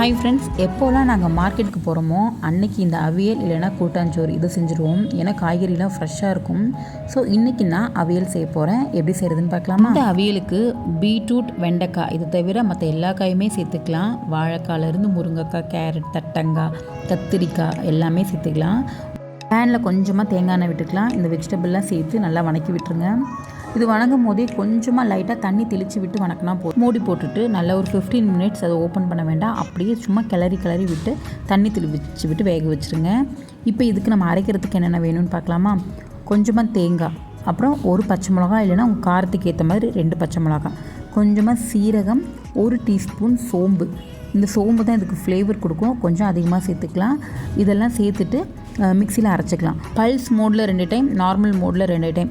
Hi friends எப்போல்லாம் நாங்கள் மார்க்கெட்டுக்கு போகிறோமோ அன்னைக்கு இந்த அவியல் இல்லைன்னா கூட்டாஞ்சோறு இது செஞ்சுருவோம். ஏன்னா காய்கறிலாம் ஃப்ரெஷ்ஷாக இருக்கும். ஸோ இன்றைக்கி நான் அவியல் செய்ய போகிறேன் எப்படி செய்கிறதுன்னு பார்க்கலாமா? இந்த அவியலுக்கு பீட்ரூட் வெண்டைக்காய் இது தவிர மற்ற எல்லா காயுமே சேர்த்துக்கலாம். வாழைக்காயிலேருந்து முருங்கைக்காய் கேரட் தட்டங்காய் கத்திரிக்காய் எல்லாமே சேர்த்துக்கலாம். பேனில் கொஞ்சமாக தேங்காய் எண்ணெய் விட்டுக்கலாம். இந்த வெஜிடபிள்லாம் சேர்த்து நல்லா வணக்கி விட்டுருங்க. இது வணங்கும் போதே கொஞ்சமாக லைட்டாக தண்ணி தெளித்து விட்டு வணக்கினா போ மூடி போட்டுட்டு நல்ல ஒரு ஃபிஃப்டீன் மினிட்ஸ் அதை ஓப்பன் பண்ண வேண்டாம். அப்படியே சும்மா கிளறி கிளறி விட்டு தண்ணி தெளிவிச்சு விட்டு வேக வச்சுருங்க. இப்போ இதுக்கு நம்ம அரைக்கிறதுக்கு என்னென்ன வேணும்னு பார்க்கலாமா? கொஞ்சமாக தேங்காய் அப்புறம் ஒரு பச்சை மிளகா இல்லைன்னா உங்கள் காரத்துக்கு ஏற்ற மாதிரி ரெண்டு பச்சை மிளகா கொஞ்சமாக சீரகம் ஒரு டீஸ்பூன் சோம்பு. இந்த சோம்பு தான் இதுக்கு ஃப்ளேவர் கொடுக்கும். கொஞ்சம் அதிகமாக சேர்த்துக்கலாம். இதெல்லாம் சேர்த்துட்டு மிக்சியில் அரைச்சிக்கலாம். பல்ஸ் மோடில் ரெண்டு டைம் நார்மல் மோடில் ரெண்டு டைம்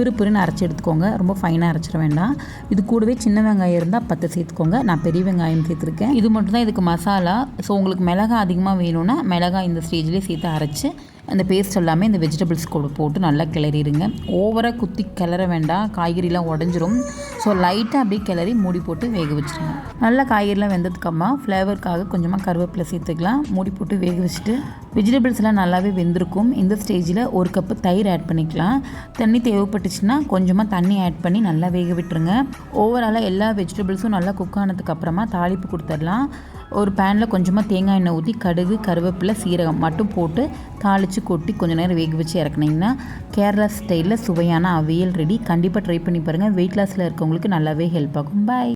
பிறு பிறுன்னு அரைச்சி எடுத்துக்கோங்க. ரொம்ப ஃபைனாக அரைச்சிட வேண்டாம். இது கூடவே சின்ன வெங்காயம் இருந்தால் பத்து சேர்த்துக்கோங்க. நான் பெரிய வெங்காயம் சேர்த்துருக்கேன். இது மட்டும் தான் இதுக்கு மசாலா. ஸோ உங்களுக்கு மிளகாய் அதிகமாக வேணும்னா மிளகாய் இந்த ஸ்டேஜ்லேயே சேர்த்து அரைச்சி அந்த பேஸ்ட் எல்லாமே இந்த வெஜிடபிள்ஸ் கூட போட்டு நல்லா கிளறிடுங்க. ஓவராக குத்தி கிளற வேண்டாம். காய்கறிலாம் உடஞ்சிரும். ஸோ லைட்டாக அப்படியே கிளறி மூடி போட்டு வேக வச்சுருங்க. நல்லா காய்கறிலாம் வெந்ததுக்கப்புறமா ஃப்ளேவருக்காக கொஞ்சமாக கருவேப்பிலை சேர்த்துக்கலாம். மூடி போட்டு வேக வச்சுட்டு வெஜிடபிள்ஸ்லாம் நல்லாவே வெந்திருக்கும். இந்த ஸ்டேஜில் ஒரு கப்பு தயிர் ஆட் பண்ணிக்கலாம். தண்ணி தேவைப்பட்டுச்சுன்னா கொஞ்சமாக தண்ணி ஆட் பண்ணி நல்லா வேக விட்டுருங்க. ஓவராலாக எல்லா வெஜிடபிள்ஸும் நல்லா குக் ஆனதுக்கப்புறமா தாளிப்பு கொடுத்துடலாம். ஒரு பேனில் கொஞ்சமாக தேங்காய் எண்ணெய் ஊற்றி கடுகு கருவேப்பிலை சீரகம் மட்டும் போட்டு தாளித்து கொட்டி கொஞ்சம் நேரம் வேக வச்சு இறக்குனீங்கன்னா கேரளா ஸ்டைலில் சுவையான அவியல் ரெடி கண்டிப்பாக ட்ரை பண்ணி பாருங்கள் வெயிட் லாஸில் இருக்கவங்களுக்கு நல்லாவே ஹெல்ப் ஆகும். பாய்